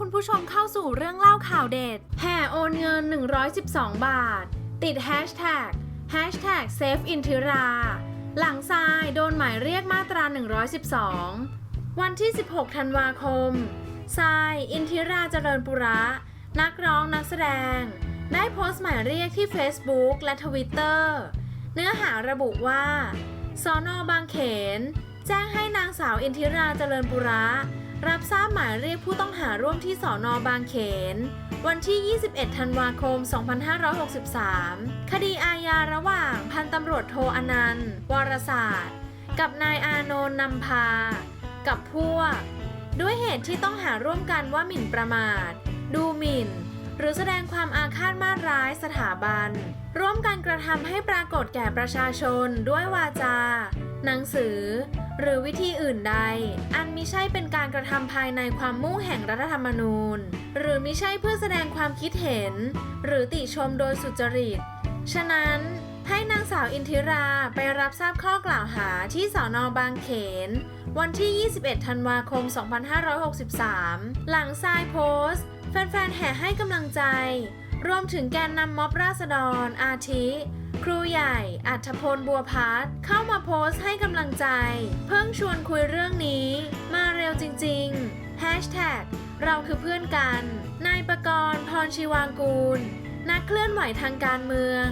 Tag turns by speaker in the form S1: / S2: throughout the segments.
S1: คุณผู้ชมเข้าสู่เรื่องเล่าข่าวเด็ด แห่โอนเงิน 112 บาท ติดแฮชแท็กแฮชแท็กเซฟอินทิรา หลังทรายโดนหมายเรียกมาตรา 112 วันที่ 16 ธันวาคมทรายอินทิราเจริญปุระ นักร้องนักแสดง ได้โพสต์หมายเรียกที่ Facebook และ Twitter เนื้อหาระบุว่าสอนอบางเขน แจ้งให้นางสาวอินทิราเจริญปุระ รับทราบหมายเรียกผู้ต้องหาร่วมที่สอนอบางเขน วันที่ 21 ธันวาคม 2563 คดีอาญาระหว่างพันตำรวจโทอนันต์ วรศาสตร์ กับนายอานนท์นำพา กับพวก ด้วยเหตุที่ต้องหาร่วมกันว่าหมิ่นประมาท ดูหมิ่น หรือแสดงความอาฆาตมาร้ายสถาบัน ร่วมกันกระทำให้ปรากฏแก่ประชาชนด้วยวาจา หนังสือ หรือวิธีอื่นใด อันมิใช่เป็นการกระทำภายในความมุ่งแห่งรัฐธรรมนูญ หรือมิใช่เพื่อแสดงความคิดเห็น หรือติชมโดยสุจริต ฉะนั้นให้นางสาวอินทิราไปรับทราบข้อกล่าวหาที่สอนอบางเขน วันที่ 21 ธันวาคม 2563 หลังทรายโพสต์ แฟนๆ แห่ให้กำลังใจ รวมถึงแกนนำม็อบราษฎรอาทิ ครูใหญ่อัธพลบัวพัฒเข้ามาโพสต์ให้กำลังใจ เพิ่งชวนคุยเรื่องนี้ มาเร็วจริงๆ Hashtag เราคือเพื่อนกัน นายประกรณ์พรชีวางกูล นักเคลื่อนไหวทางการเมือง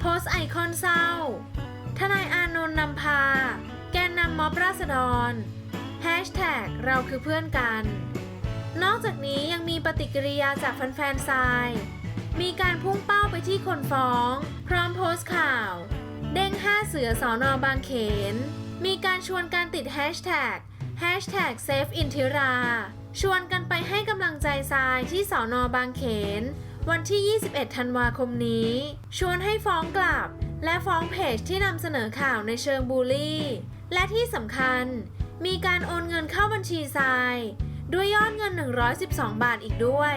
S1: โพสต์ไอคอนเศร้า ทนายอานนท์นำพา แกนนำม็อบราษฎร Hashtag เราคือเพื่อนกัน นอกจากนี้ยังมีปฏิกิริยาจากแฟนๆทราย มีการพุ่งเป้าไปที่คนฟ้อง พร้อมโพสต์ข่าว เด้งห้าเสือสอนอบางเขน มีการชวนการติดแฮชแท็กแฮชแท็กเซฟอินทิรา ชวนกันไปให้กำลังใจทรายที่สอนอบางเขน วันที่ 21 ธันวาคมนี้ ชวนให้ฟ้องกลับ และฟ้องเพจที่นำเสนอข่าวในเชิงบูลลี่ และที่สำคัญ มีการโอนเงินเข้าบัญชีทราย ด้วยยอดเงิน 112 บาทอีกด้วย